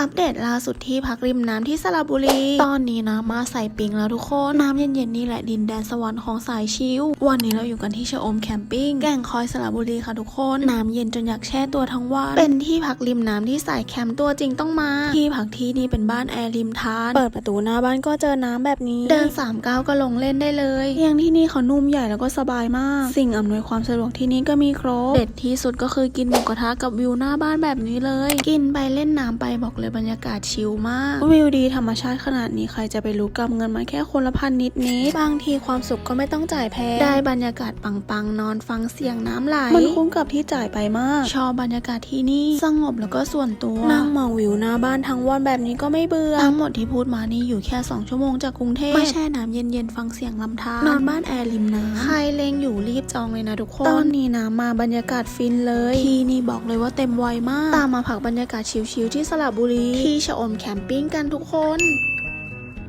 อัปเดตล่าสุดที่พักริมน้ำที่สระบุรี ตอนนี้นะมาใส่ปิงแล้วทุกคน น้ำเย็นๆนี่แหละดินแดนสวรรค์ของสายชิลวันนี้เราอยู่กันที่ชะอมแคมปิ้งแก่งคอยสระบุรีค่ะทุกคน น้ำเย็นจนอยากแช่ตัวทั้งวัน เป็นที่พักริมน้ำที่สายแคมป์ตัวจริงต้องมา ที่พักที่นี่เป็นบ้านแอร์ริมทาน เปิดประตูหน้าบ้านก็เจอน้ำแบบนี้ เดิน3ามก้าวก็ลงเล่นได้เลยเตียงที่นี่เขานุ่มใหญ่แล้วก็สบายมาก สิ่งอำนวยความสะดวกที่นี่ก็มีครบ เด็ดที่สุดก็คือกินหมูกระทะกับวิวหน้าบ้านแบบนี้เลย กินไปเล่นน้ำไป เลยบรรยากาศชิลมากวิวดีธรรมชาติขนาดนี้ใครจะไปรู้กำเงินมาแค่คนละพันนิดนิดบางทีความสุขก็ไม่ต้องจ่ายแพงได้บรรยากาศปังๆ นอนฟังเสียงน้ำไหลมันคุ้มกับที่จ่ายไปมาก ชอบบรรยากาศที่นี่สงบแล้วก็ส่วนตัวนั่งมองวิวหน้าบ้านทั้งวันแบบนี้ก็ไม่เบื่อทั้งหมดที่พูดมานี่อยู่แค่ 2 ชั่วโมงจากกรุงเทพมาแช่น้ำเย็นๆฟังเสียงลำธารนอนบ้านแอร์ริมน้ำใครเลงอยู่รีบจองเลยนะทุกคนตอนนี้นะมาบรรยากาศฟินเลย ที่นี่บอกเลยว่าเต็มวัยมาก ตามมาพักบรรยากาศชิลๆที่สระบุรีที่ชะอมแคมปิ้งกันทุกคน